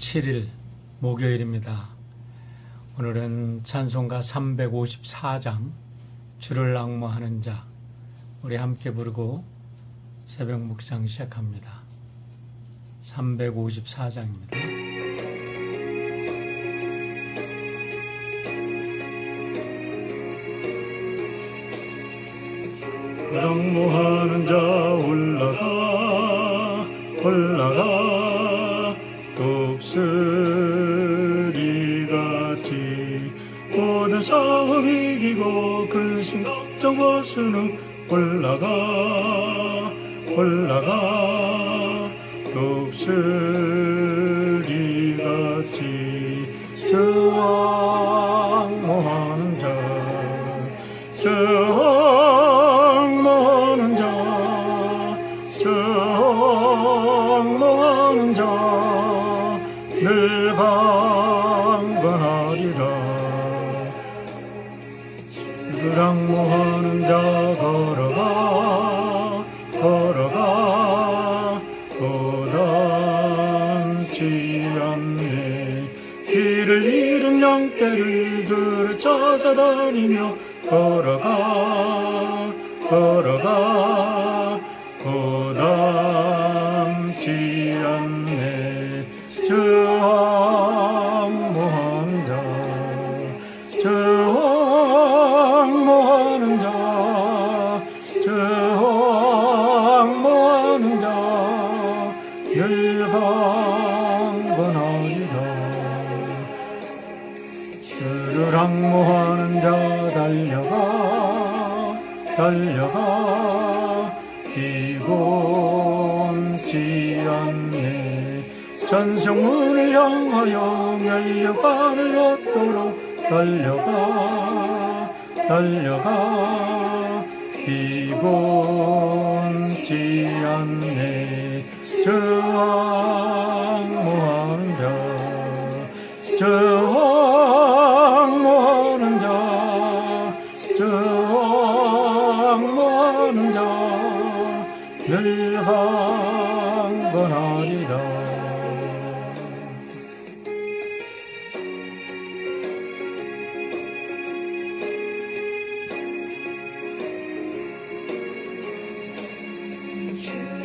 7일 목요일입니다. 오늘은 찬송가 354장 주를 악모하는 자 우리 함께 부르고 새벽 묵상 시작합니다. 354장입니다. 악모하는 자 올라가 올라가 벗은 후 올라가 올라가 독수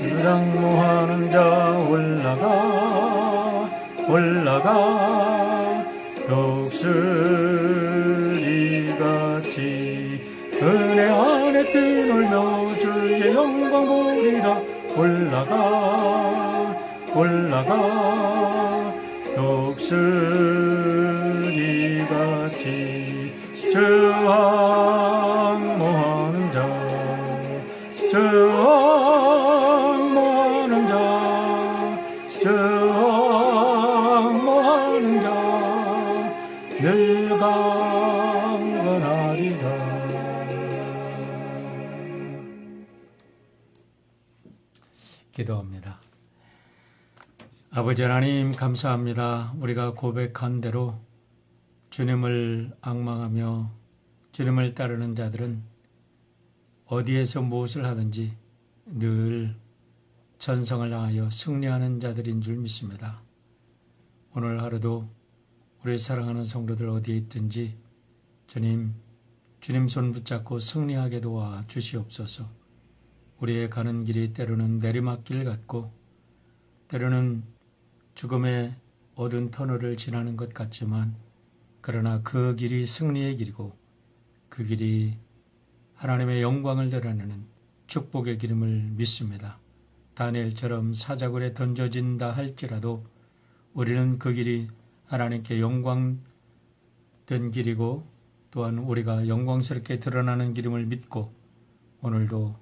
유랑모하는 자 올라가 올라가. 독수리같이 은혜 안에 뛰놀며 주의 영광 보리라. 올라가 올라가. 독수리같이 저 악모하 아버지 하나님 감사합니다. 우리가 고백한 대로 주님을 악망하며 주님을 따르는 자들은 어디에서 무엇을 하든지 늘 전성을 향하여 승리하는 자들인 줄 믿습니다. 오늘 하루도 우리 사랑하는 성도들 어디에 있든지 주님, 주님 손 붙잡고 승리하게 도와 주시옵소서. 우리의 가는 길이 때로는 내리막길 같고 때로는 죽음의 어두운 터널을 지나는 것 같지만 그러나 그 길이 승리의 길이고 그 길이 하나님의 영광을 드러내는 축복의 기름을 믿습니다. 다니엘처럼 사자굴에 던져진다 할지라도 우리는 그 길이 하나님께 영광된 길이고 또한 우리가 영광스럽게 드러나는 기름을 믿고 오늘도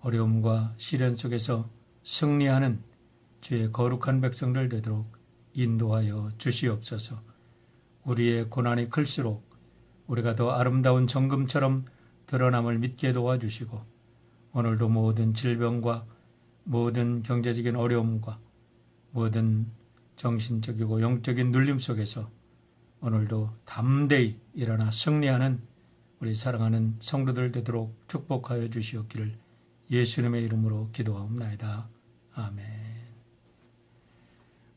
어려움과 시련 속에서 승리하는 주의 거룩한 백성들 되도록 인도하여 주시옵소서. 우리의 고난이 클수록 우리가 더 아름다운 정금처럼 드러남을 믿게 도와주시고 오늘도 모든 질병과 모든 경제적인 어려움과 모든 정신적이고 영적인 눌림 속에서 오늘도 담대히 일어나 승리하는 우리 사랑하는 성도들 되도록 축복하여 주시옵기를 예수님의 이름으로 기도하옵나이다. 아멘.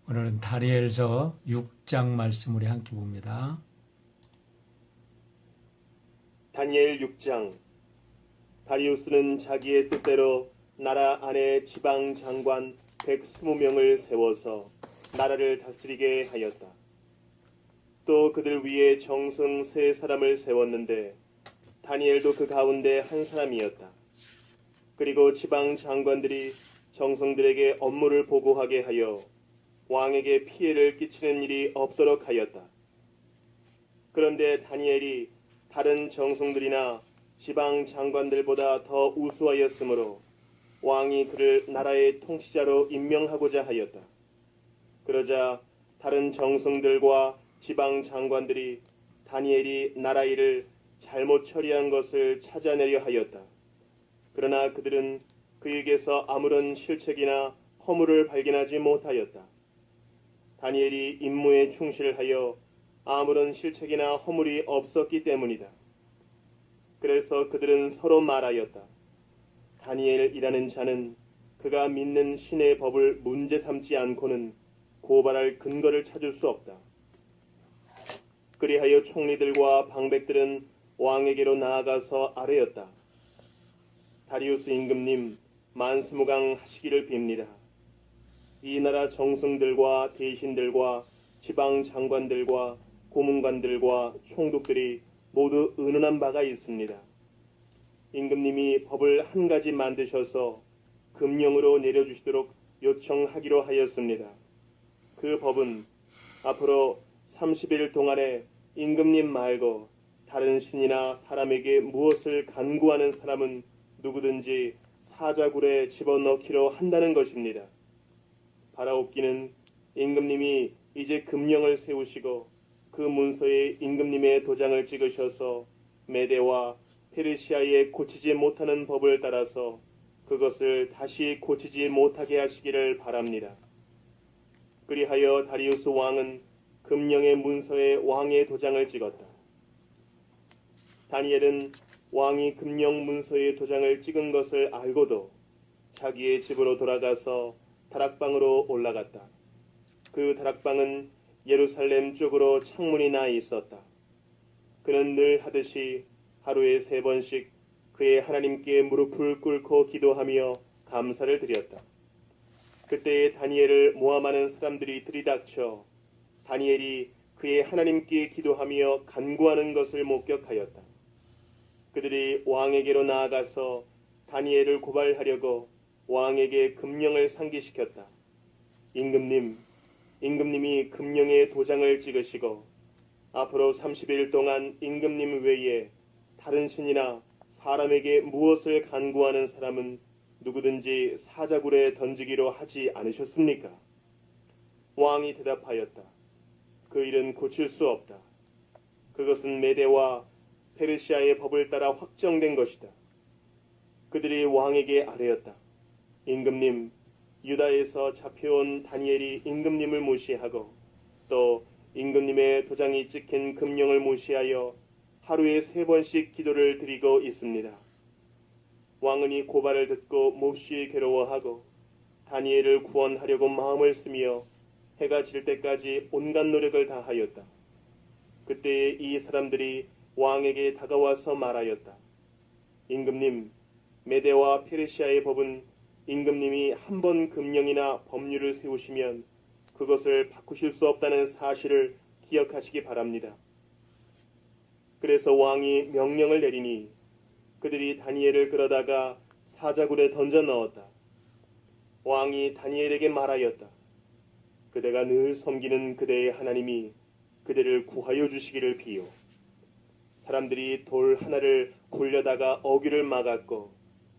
오늘은 다니엘서 6장 말씀 우리 함께 봅니다. 다니엘 6장 다리우스는 자기의 뜻대로 나라 안에 지방 장관 120명을 세워서 나라를 다스리게 하였다. 또 그들 위에 정승 세 사람을 세웠는데 다니엘도 그 가운데 한 사람이었다. 그리고 지방 장관들이 정성들에게 업무를 보고하게 하여 왕에게 피해를 끼치는 일이 없도록 하였다. 그런데 다니엘이 다른 정성들이나 지방 장관들보다 더 우수하였으므로 왕이 그를 나라의 통치자로 임명하고자 하였다. 그러자 다른 정성들과 지방 장관들이 다니엘이 나라 일을 잘못 처리한 것을 찾아내려 하였다. 그러나 그들은 그에게서 아무런 실책이나 허물을 발견하지 못하였다. 다니엘이 임무에 충실하여 아무런 실책이나 허물이 없었기 때문이다. 그래서 그들은 서로 말하였다. 다니엘이라는 자는 그가 믿는 신의 법을 문제 삼지 않고는 고발할 근거를 찾을 수 없다. 그리하여 총리들과 방백들은 왕에게로 나아가서 아뢰었다. 다리우스 임금님 만수무강 하시기를 빕니다. 이 나라 정승들과 대신들과 지방 장관들과 고문관들과 총독들이 모두 의논한 바가 있습니다. 임금님이 법을 한 가지 만드셔서 금령으로 내려주시도록 요청하기로 하였습니다. 그 법은 앞으로 30일 동안에 임금님 말고 다른 신이나 사람에게 무엇을 간구하는 사람은 누구든지 사자굴에 집어넣기로 한다는 것입니다. 바라옵기는 임금님이 이제 금령을 세우시고 그 문서에 임금님의 도장을 찍으셔서 메대와 페르시아에 고치지 못하는 법을 따라서 그것을 다시 고치지 못하게 하시기를 바랍니다. 그리하여 다리우스 왕은 금령의 문서에 왕의 도장을 찍었다. 다니엘은 왕이 금령 문서에 도장을 찍은 것을 알고도 자기의 집으로 돌아가서 다락방으로 올라갔다. 그 다락방은 예루살렘 쪽으로 창문이 나 있었다. 그는 늘 하듯이 하루에 세 번씩 그의 하나님께 무릎을 꿇고 기도하며 감사를 드렸다. 그때에 다니엘을 모함하는 사람들이 들이닥쳐 다니엘이 그의 하나님께 기도하며 간구하는 것을 목격하였다. 그들이 왕에게로 나아가서 다니엘을 고발하려고 왕에게 금령을 상기시켰다. 임금님, 임금님이 금령의 도장을 찍으시고 앞으로 30일 동안 임금님 외에 다른 신이나 사람에게 무엇을 간구하는 사람은 누구든지 사자굴에 던지기로 하지 않으셨습니까? 왕이 대답하였다. 그 일은 고칠 수 없다. 그것은 메대와 페르시아의 법을 따라 확정된 것이다. 그들이 왕에게 아뢰었다. 임금님, 유다에서 잡혀온 다니엘이 임금님을 무시하고 또 임금님의 도장이 찍힌 금령을 무시하여 하루에 세 번씩 기도를 드리고 있습니다. 왕은 이 고발을 듣고 몹시 괴로워하고 다니엘을 구원하려고 마음을 쓰며 해가 질 때까지 온갖 노력을 다하였다. 그때에 이 사람들이 왕에게 다가와서 말하였다. 임금님, 메대와 페르시아의 법은 임금님이 한 번 금령이나 법률을 세우시면 그것을 바꾸실 수 없다는 사실을 기억하시기 바랍니다. 그래서 왕이 명령을 내리니 그들이 다니엘을 그러다가 사자굴에 던져 넣었다. 왕이 다니엘에게 말하였다. 그대가 늘 섬기는 그대의 하나님이 그대를 구하여 주시기를 비요. 사람들이 돌 하나를 굴려다가 어귀를 막았고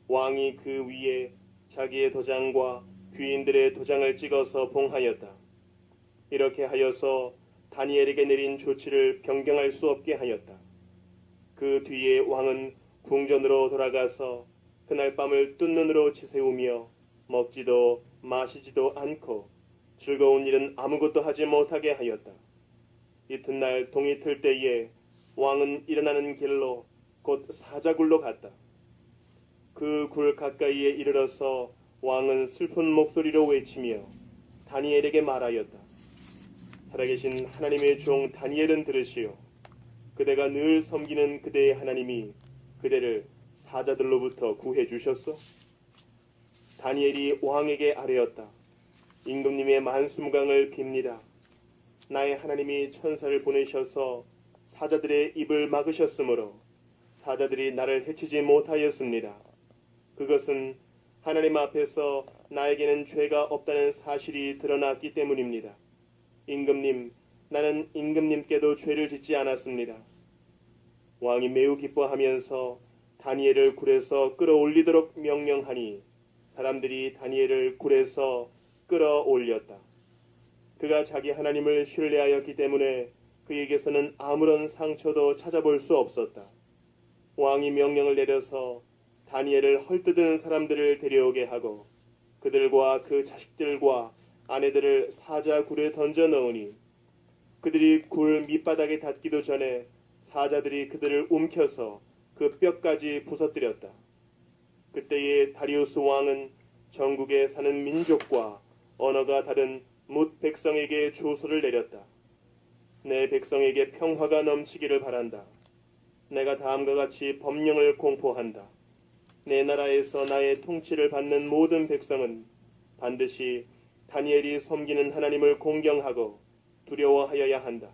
왕이 그 위에 자기의 도장과 귀인들의 도장을 찍어서 봉하였다. 이렇게 하여서 다니엘에게 내린 조치를 변경할 수 없게 하였다. 그 뒤에 왕은 궁전으로 돌아가서 그날 밤을 뜬 눈으로 지새우며 먹지도 마시지도 않고 즐거운 일은 아무것도 하지 못하게 하였다. 이튿날 동이 틀 때에 왕은 일어나는 길로 곧 사자굴로 갔다. 그 굴 가까이에 이르러서 왕은 슬픈 목소리로 외치며 다니엘에게 말하였다. 살아계신 하나님의 종 다니엘은 들으시오. 그대가 늘 섬기는 그대의 하나님이 그대를 사자들로부터 구해 주셨소? 다니엘이 왕에게 아뢰었다. 임금님의 만수무강을 빕니다. 나의 하나님이 천사를 보내셔서 사자들의 입을 막으셨으므로 사자들이 나를 해치지 못하였습니다. 그것은 하나님 앞에서 나에게는 죄가 없다는 사실이 드러났기 때문입니다. 임금님, 나는 임금님께도 죄를 짓지 않았습니다. 왕이 매우 기뻐하면서 다니엘을 굴에서 끌어올리도록 명령하니 사람들이 다니엘을 굴에서 끌어올렸다. 그가 자기 하나님을 신뢰하였기 때문에 그에게서는 아무런 상처도 찾아볼 수 없었다. 왕이 명령을 내려서 다니엘을 헐뜯은 사람들을 데려오게 하고 그들과 그 자식들과 아내들을 사자 굴에 던져 넣으니 그들이 굴 밑바닥에 닿기도 전에 사자들이 그들을 움켜서 그 뼈까지 부서뜨렸다. 그때의 다리우스 왕은 전국에 사는 민족과 언어가 다른 뭇 백성에게 조소를 내렸다. 내 백성에게 평화가 넘치기를 바란다. 내가 다음과 같이 법령을 공포한다. 내 나라에서 나의 통치를 받는 모든 백성은 반드시 다니엘이 섬기는 하나님을 공경하고 두려워하여야 한다.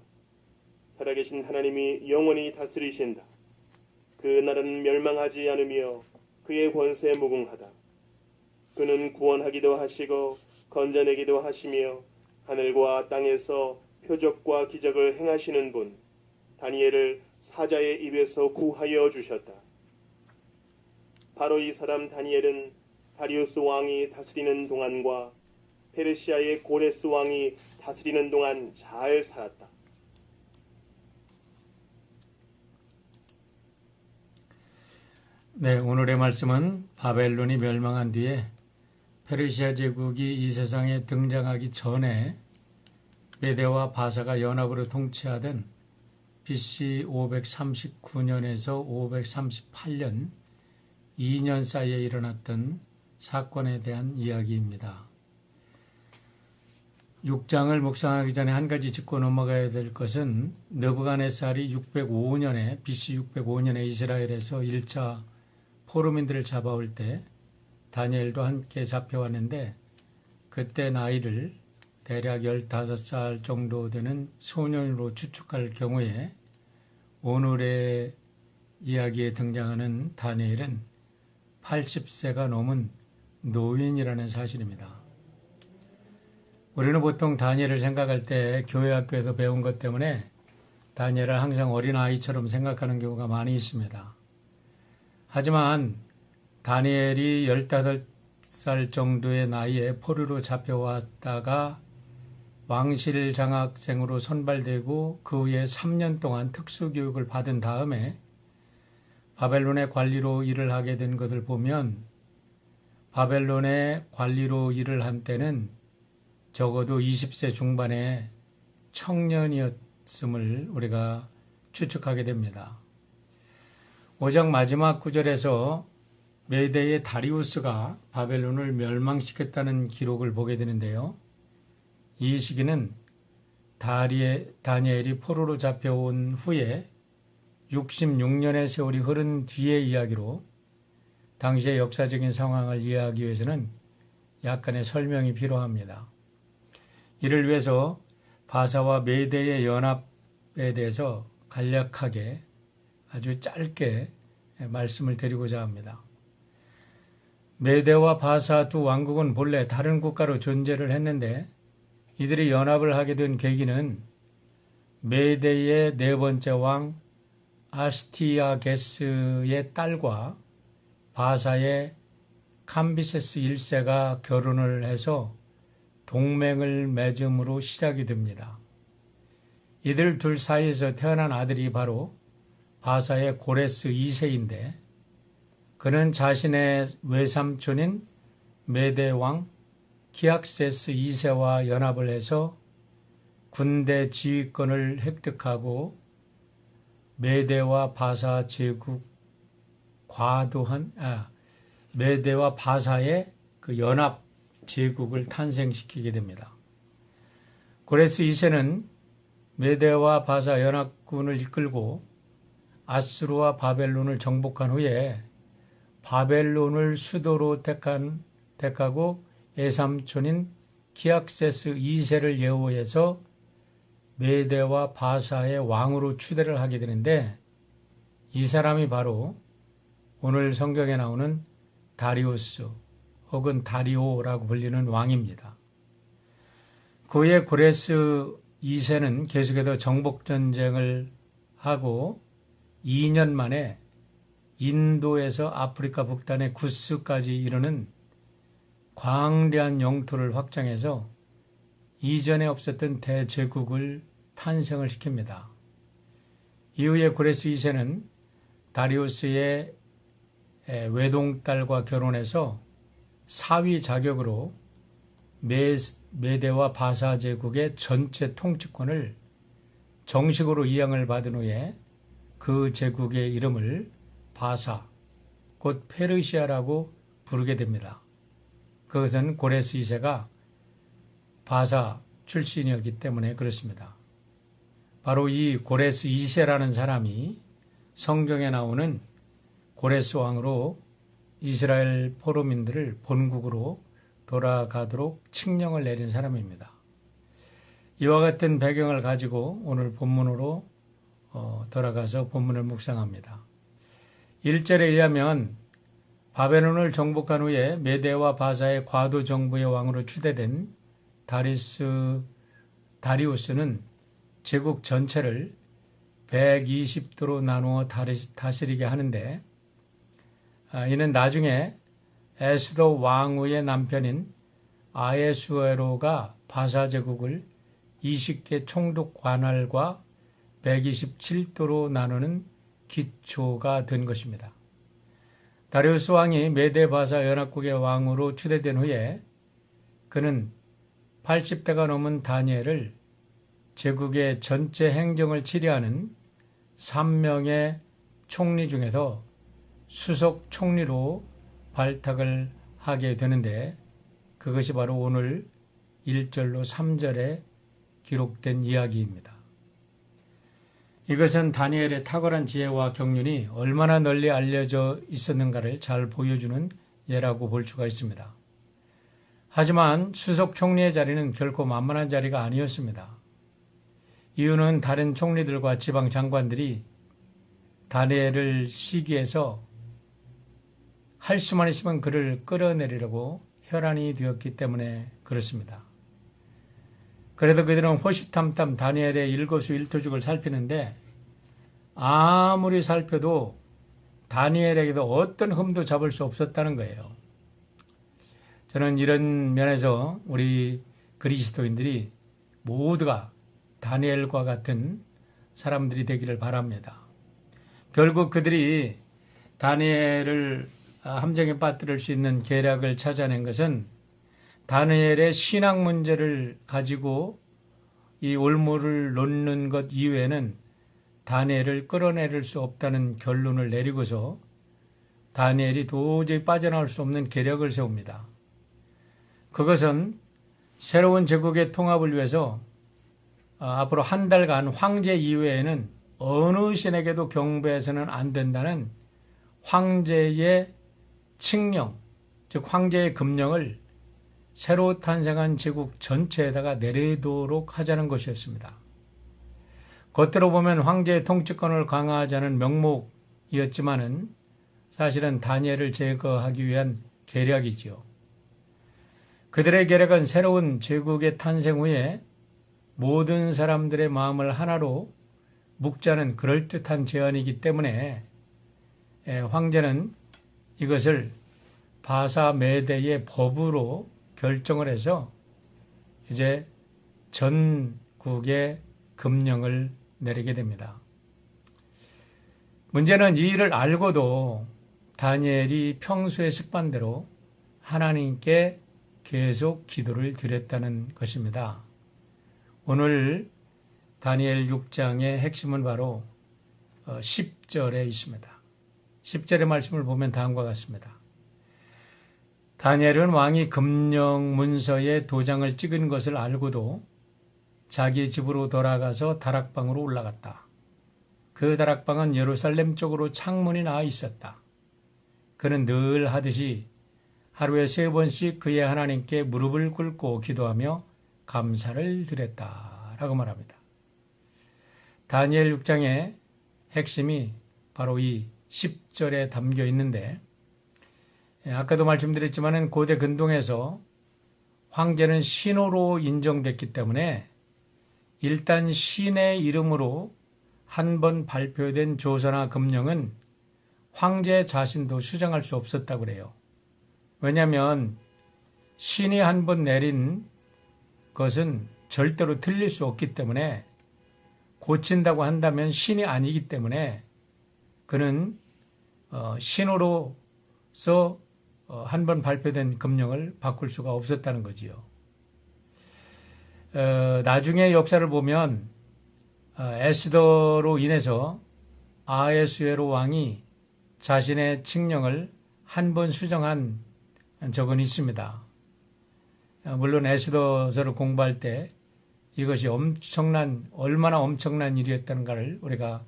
살아계신 하나님이 영원히 다스리신다. 그 나라는 멸망하지 않으며 그의 권세 무궁하다. 그는 구원하기도 하시고 건져내기도 하시며 하늘과 땅에서 표적과 기적을 행하시는 분 다니엘을 사자의 입에서 구하여 주셨다. 바로 이 사람 다니엘은 다리우스 왕이 다스리는 동안과 페르시아의 고레스 왕이 다스리는 동안 잘 살았다. 네, 오늘의 말씀은 바벨론이 멸망한 뒤에 페르시아 제국이 이 세상에 등장하기 전에 메대와 바사가 연합으로 통치하던 BC 539년에서 538년 2년 사이에 일어났던 사건에 대한 이야기입니다. 6장을 묵상하기 전에 한 가지 짚고 넘어가야 될 것은 느부갓네살이 605년에 BC 605년에 이스라엘에서 1차 포로민들을 잡아올 때 다니엘도 함께 잡혀왔는데 그때 나이를 대략 15살 정도 되는 소년으로 추측할 경우에 오늘의 이야기에 등장하는 다니엘은 80세가 넘은 노인이라는 사실입니다. 우리는 보통 다니엘을 생각할 때 교회 학교에서 배운 것 때문에 다니엘을 항상 어린아이처럼 생각하는 경우가 많이 있습니다. 하지만 다니엘이 15살 정도의 나이에 포로로 잡혀왔다가 왕실 장학생으로 선발되고 그 후에 3년 동안 특수교육을 받은 다음에 바벨론의 관리로 일을 하게 된 것을 보면 바벨론의 관리로 일을 한 때는 적어도 20세 중반의 청년이었음을 우리가 추측하게 됩니다. 5장 마지막 구절에서 메대의 다리우스가 바벨론을 멸망시켰다는 기록을 보게 되는데요. 이 시기는 다리에, 다니엘이 포로로 잡혀온 후에 66년의 세월이 흐른 뒤의 이야기로 당시의 역사적인 상황을 이해하기 위해서는 약간의 설명이 필요합니다. 이를 위해서 바사와 메대의 연합에 대해서 간략하게 아주 짧게 말씀을 드리고자 합니다. 메대와 바사 두 왕국은 본래 다른 국가로 존재를 했는데 이들이 연합을 하게 된 계기는 메대의 네 번째 왕 아스티아게스의 딸과 바사의 캄비세스 1세가 결혼을 해서 동맹을 맺음으로 시작이 됩니다. 이들 둘 사이에서 태어난 아들이 바로 바사의 고레스 2세인데 그는 자신의 외삼촌인 메대왕 키악세스 2세와 연합을 해서 군대 지휘권을 획득하고 메대와 바사 제국 과도한 아, 메대와 바사의 그 연합 제국을 탄생시키게 됩니다. 고레스 2세는 메데와 바사 연합군을 이끌고 아수르와 바벨론을 정복한 후에 바벨론을 수도로 택한, 택하고 예삼촌인 키악세스 2세를 예우해서 메데와 바사의 왕으로 추대를 하게 되는데 이 사람이 바로 오늘 성경에 나오는 다리우스 혹은 다리오라고 불리는 왕입니다. 그의 고레스 2세는 계속해서 정복전쟁을 하고 2년 만에 인도에서 아프리카 북단의 구스까지 이르는 광대한 영토를 확장해서 이전에 없었던 대제국을 탄생을 시킵니다. 이후에 고레스 2세는 다리우스의 외동딸과 결혼해서 사위 자격으로 메데와 바사 제국의 전체 통치권을 정식으로 이양을 받은 후에 그 제국의 이름을 바사, 곧 페르시아라고 부르게 됩니다. 그것은 고레스 2세가 바사 출신이었기 때문에 그렇습니다. 바로 이 고레스 2세라는 사람이 성경에 나오는 고레스 왕으로 이스라엘 포로민들을 본국으로 돌아가도록 칙령을 내린 사람입니다. 이와 같은 배경을 가지고 오늘 본문으로 어, 돌아가서 본문을 묵상합니다. 1절에 의하면 바벨론을 정복한 후에 메데와 바사의 과도 정부의 왕으로 추대된 다리스 다리우스는 제국 전체를 120도로 나누어 다스리게 하는데 아, 이는 나중에 에스더 왕후의 남편인 아에수에로가 바사 제국을 20개 총독 관할과 127도로 나누는 기초가 된 것입니다. 다리우스 왕이 메데 바사 연합국의 왕으로 추대된 후에 그는 80대가 넘은 다니엘을 제국의 전체 행정을 치리하는 3명의 총리 중에서 수석 총리로 발탁을 하게 되는데 그것이 바로 오늘 1절로 3절에 기록된 이야기입니다. 이것은 다니엘의 탁월한 지혜와 경륜이 얼마나 널리 알려져 있었는가를 잘 보여주는 예라고 볼 수가 있습니다. 하지만 수석 총리의 자리는 결코 만만한 자리가 아니었습니다. 이유는 다른 총리들과 지방 장관들이 다니엘을 시기해서 할 수만 있으면 그를 끌어내리려고 혈안이 되었기 때문에 그렇습니다. 그래도 그들은 호시탐탐 다니엘의 일거수 일투족을 살피는데 아무리 살펴도 다니엘에게도 어떤 흠도 잡을 수 없었다는 거예요. 저는 이런 면에서 우리 그리스도인들이 모두가 다니엘과 같은 사람들이 되기를 바랍니다. 결국 그들이 다니엘을 함정에 빠뜨릴 수 있는 계략을 찾아낸 것은 다니엘의 신앙 문제를 가지고 이 올무를 놓는 것 이외에는 다니엘을 끌어내릴 수 없다는 결론을 내리고서 다니엘이 도저히 빠져나올 수 없는 계략을 세웁니다. 그것은 새로운 제국의 통합을 위해서 앞으로 한 달간 황제 이외에는 어느 신에게도 경배해서는 안 된다는 황제의 칙령, 즉 황제의 금령을 새로 탄생한 제국 전체에다가 내리도록 하자는 것이었습니다. 겉으로 보면 황제의 통치권을 강화하자는 명목이었지만은 사실은 다니엘을 제거하기 위한 계략이지요. 그들의 계략은 새로운 제국의 탄생 후에 모든 사람들의 마음을 하나로 묵자는 그럴듯한 제안이기 때문에 황제는 이것을 바사 메대의 법으로 결정을 해서 이제 전국의 금령을 내리게 됩니다. 문제는 이 일을 알고도 다니엘이 평소의 습관대로 하나님께 계속 기도를 드렸다는 것입니다. 오늘 다니엘 6장의 핵심은 바로 10절에 어, 있습니다. 10절의 말씀을 보면 다음과 같습니다. 다니엘은 왕이 금령 문서에 도장을 찍은 것을 알고도 자기 집으로 돌아가서 다락방으로 올라갔다. 그 다락방은 예루살렘 쪽으로 창문이 나와 있었다. 그는 늘 하듯이 하루에 세 번씩 그의 하나님께 무릎을 꿇고 기도하며 감사를 드렸다라고 말합니다. 다니엘 6장의 핵심이 바로 이 10절에 담겨 있는데 예, 아까도 말씀드렸지만 고대 근동에서 황제는 신호로 인정됐기 때문에 일단 신의 이름으로 한 번 발표된 조서나 금령은 황제 자신도 수정할 수 없었다고 그래요. 왜냐하면 신이 한 번 내린 것은 절대로 틀릴 수 없기 때문에 고친다고 한다면 신이 아니기 때문에 그는 어, 신호로서 어, 한번 발표된 금령을 바꿀 수가 없었다는 거지요. 어, 나중에 역사를 보면 에스더로 인해서 아에수에로 왕이 자신의 칙령을 한 번 수정한 적은 있습니다. 물론 에스더서를 공부할 때 이것이 엄청난 얼마나 엄청난 일이었다는가를 우리가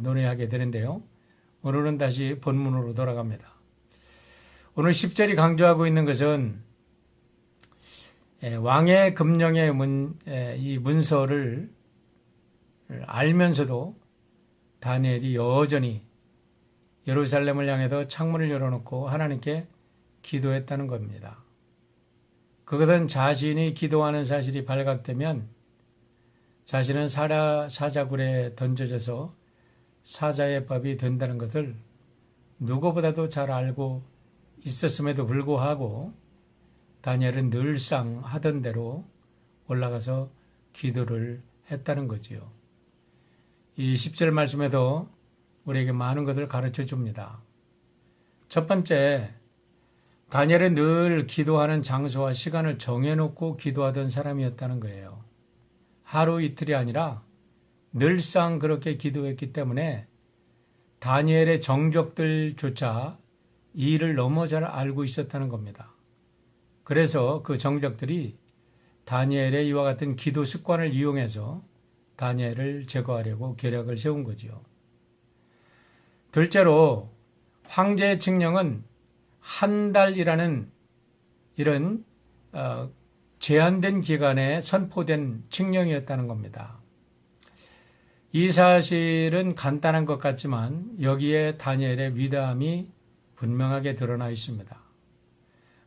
논의하게 되는데요. 오늘은 다시 본문으로 돌아갑니다. 오늘 10절이 강조하고 있는 것은 왕의 금령의 문, 이 문서를 알면서도 다니엘이 여전히 예루살렘을 향해서 창문을 열어놓고 하나님께 기도했다는 겁니다. 그것은 자신이 기도하는 사실이 발각되면 자신은 사라 사자굴에 던져져서 사자의 법이 된다는 것을 누구보다도 잘 알고 있었음에도 불구하고 다니엘은 늘상 하던 대로 올라가서 기도를 했다는 거지요. 이 10절 말씀에도 우리에게 많은 것을 가르쳐 줍니다. 첫 번째, 다니엘은 늘 기도하는 장소와 시간을 정해놓고 기도하던 사람이었다는 거예요. 하루 이틀이 아니라 늘상 그렇게 기도했기 때문에 다니엘의 정적들조차 이 일을 너무 잘 알고 있었다는 겁니다. 그래서 그 정적들이 다니엘의 이와 같은 기도 습관을 이용해서 다니엘을 제거하려고 계략을 세운 거지요. 둘째로 황제의 칙령은 한 달이라는 이런 어, 제한된 기간에 선포된 칙령이었다는 겁니다. 이 사실은 간단한 것 같지만 여기에 다니엘의 위대함이 분명하게 드러나 있습니다.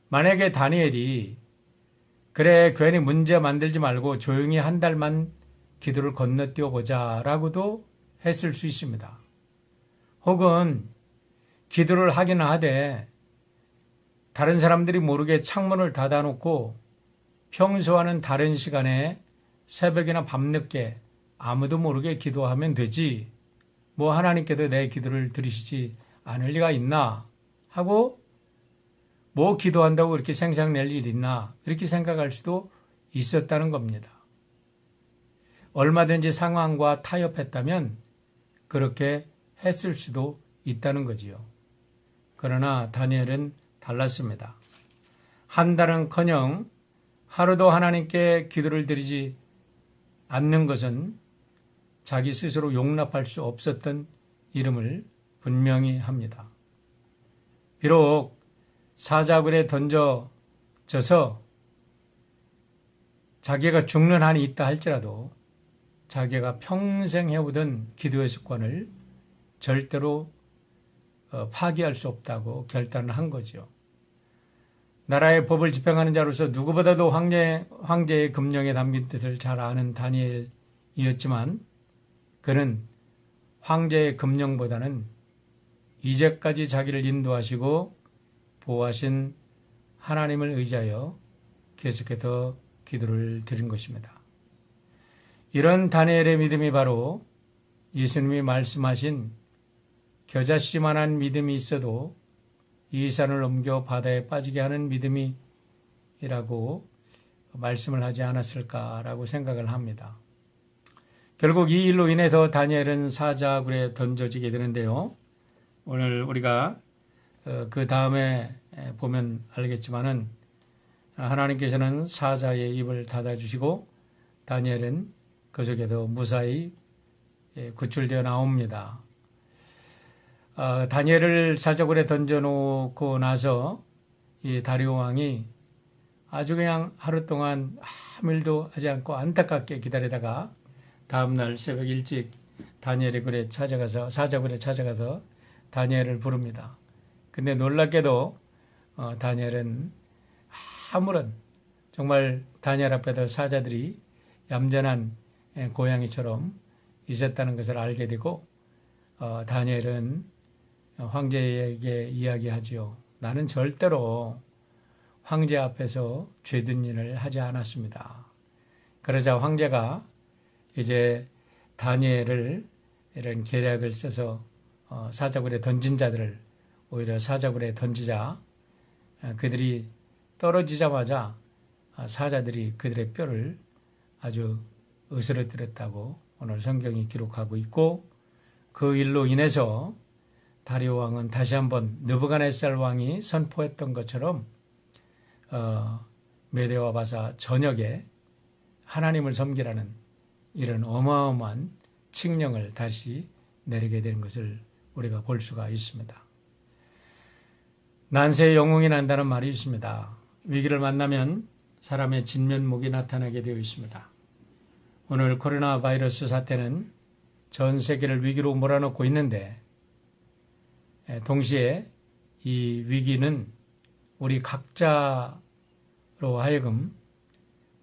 만약에 다니엘이 그래 괜히 문제 만들지 말고 조용히 한 달만 기도를 건너뛰어 보자 라고도 했을 수 있습니다. 혹은 기도를 하기는 하되 다른 사람들이 모르게 창문을 닫아놓고 평소와는 다른 시간에 새벽이나 밤늦게 아무도 모르게 기도하면 되지. 뭐 하나님께도 내 기도를 들으시지 않을 리가 있나 하고 뭐 기도한다고 이렇게 생각낼 일 있나 이렇게 생각할 수도 있었다는 겁니다. 얼마든지 상황과 타협했다면 그렇게 했을 수도 있다는 거지요. 그러나 다니엘은 달랐습니다. 한 달은커녕 하루도 하나님께 기도를 드리지 않는 것은 자기 스스로 용납할 수 없었던 이름을 분명히 합니다. 비록 사자굴에 던져져서 자기가 죽는 한이 있다 할지라도 자기가 평생 해오던 기도의 습관을 절대로 어, 파기할 수 없다고 결단을 한 거죠. 나라의 법을 집행하는 자로서 누구보다도 황제, 황제의 금령에 담긴 뜻을 잘 아는 다니엘이었지만 그는 황제의 금령보다는 이제까지 자기를 인도하시고 보호하신 하나님을 의지하여 계속해서 기도를 드린 것입니다. 이런 다니엘의 믿음이 바로 예수님이 말씀하신 겨자씨만한 믿음이 있어도 이 산을 옮겨 바다에 빠지게 하는 믿음이라고 말씀을 하지 않았을까라고 생각을 합니다. 결국 이 일로 인해서 다니엘은 사자굴에 던져지게 되는데요. 오늘 우리가 어, 그 다음에 보면 알겠지만은 하나님께서는 사자의 입을 닫아주시고 다니엘은 그 속에도 무사히 예, 구출되어 나옵니다. 아, 다니엘을 사자굴에 던져놓고 나서 이 다리오 왕이 아주 그냥 하루 동안 아무 일도 하지 않고 안타깝게 기다리다가 다음날 새벽 일찍 다니엘의 굴에 찾아가서 사자굴에 찾아가서 다니엘을 부릅니다. 근데 놀랍게도 어, 다니엘은 아무런 정말 다니엘 앞에서 사자들이 얌전한 예, 고양이처럼 있었다는 것을 알게 되고 어, 다니엘은 황제에게 이야기하지요. 나는 절대로 황제 앞에서 죄든 일을 하지 않았습니다. 그러자 황제가 이제 다니엘을 이런 계략을 써서 어, 사자굴에 던진 자들을 오히려 사자굴에 던지자 어, 그들이 떨어지자마자 아, 사자들이 그들의 뼈를 아주 으스러뜨렸다고 오늘 성경이 기록하고 있고 그 일로 인해서 다리오 왕은 다시 한번 느부갓네살 왕이 선포했던 것처럼 어, 메데와 바사 전역에 하나님을 섬기라는 이런 어마어마한 칙령을 다시 내리게 되는 것을 우리가 볼 수가 있습니다. 난세의 영웅이 난다는 말이 있습니다. 위기를 만나면 사람의 진면목이 나타나게 되어 있습니다. 오늘 코로나 바이러스 사태는 전 세계를 위기로 몰아넣고 있는데 에, 동시에 이 위기는 우리 각자로 하여금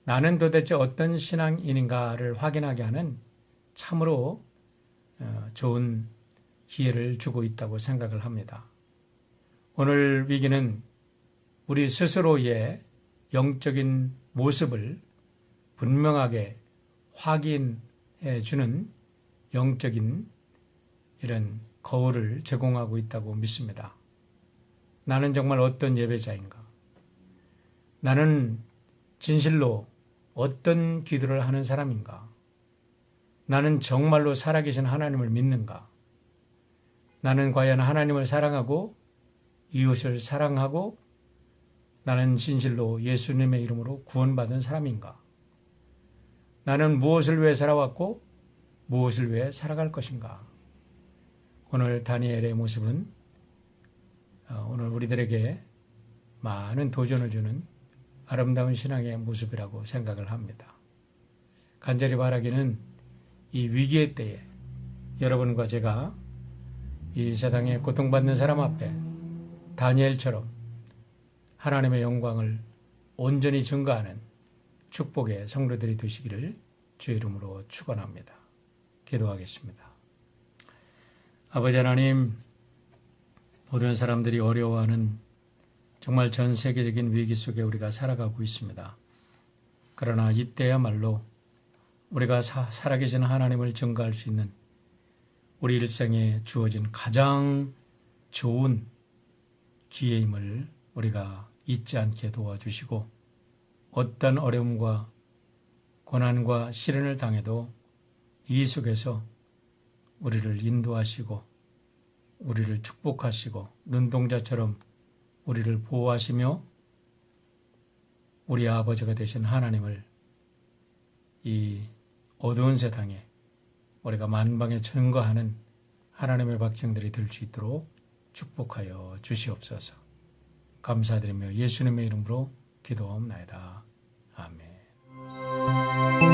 나는 도대체 어떤 신앙인인가를 확인하게 하는 참으로 어, 좋은 기회를 주고 있다고 생각을 합니다. 오늘 위기는 우리 스스로의 영적인 모습을 분명하게 확인해 주는 영적인 이런 거울을 제공하고 있다고 믿습니다. 나는 정말 어떤 예배자인가? 나는 진실로 어떤 기도를 하는 사람인가? 나는 정말로 살아계신 하나님을 믿는가? 나는 과연 하나님을 사랑하고 이웃을 사랑하고 나는 진실로 예수님의 이름으로 구원받은 사람인가? 나는 무엇을 위해 살아왔고 무엇을 위해 살아갈 것인가? 오늘 다니엘의 모습은 어, 오늘 우리들에게 많은 도전을 주는 아름다운 신앙의 모습이라고 생각을 합니다. 간절히 바라기는 이 위기의 때에 여러분과 제가 이 세상에 고통받는 사람 앞에 다니엘처럼 하나님의 영광을 온전히 증거하는 축복의 성도들이 되시기를 주의 이름으로 축원합니다. 기도하겠습니다. 아버지 하나님, 모든 사람들이 어려워하는 정말 전 세계적인 위기 속에 우리가 살아가고 있습니다. 그러나 이때야말로 우리가 사, 살아계신 하나님을 증거할 수 있는 우리 일생에 주어진 가장 좋은 기회임을 우리가 잊지 않게 도와주시고 어떤 어려움과 고난과 시련을 당해도 이 속에서 우리를 인도하시고 우리를 축복하시고 눈동자처럼 우리를 보호하시며 우리 아버지가 되신 하나님을 이 어두운 세상에 우리가 만방에 증거하는 하나님의 백성들이 될 수 있도록 축복하여 주시옵소서. 감사드리며 예수님의 이름으로 기도하옵나이다. 아멘.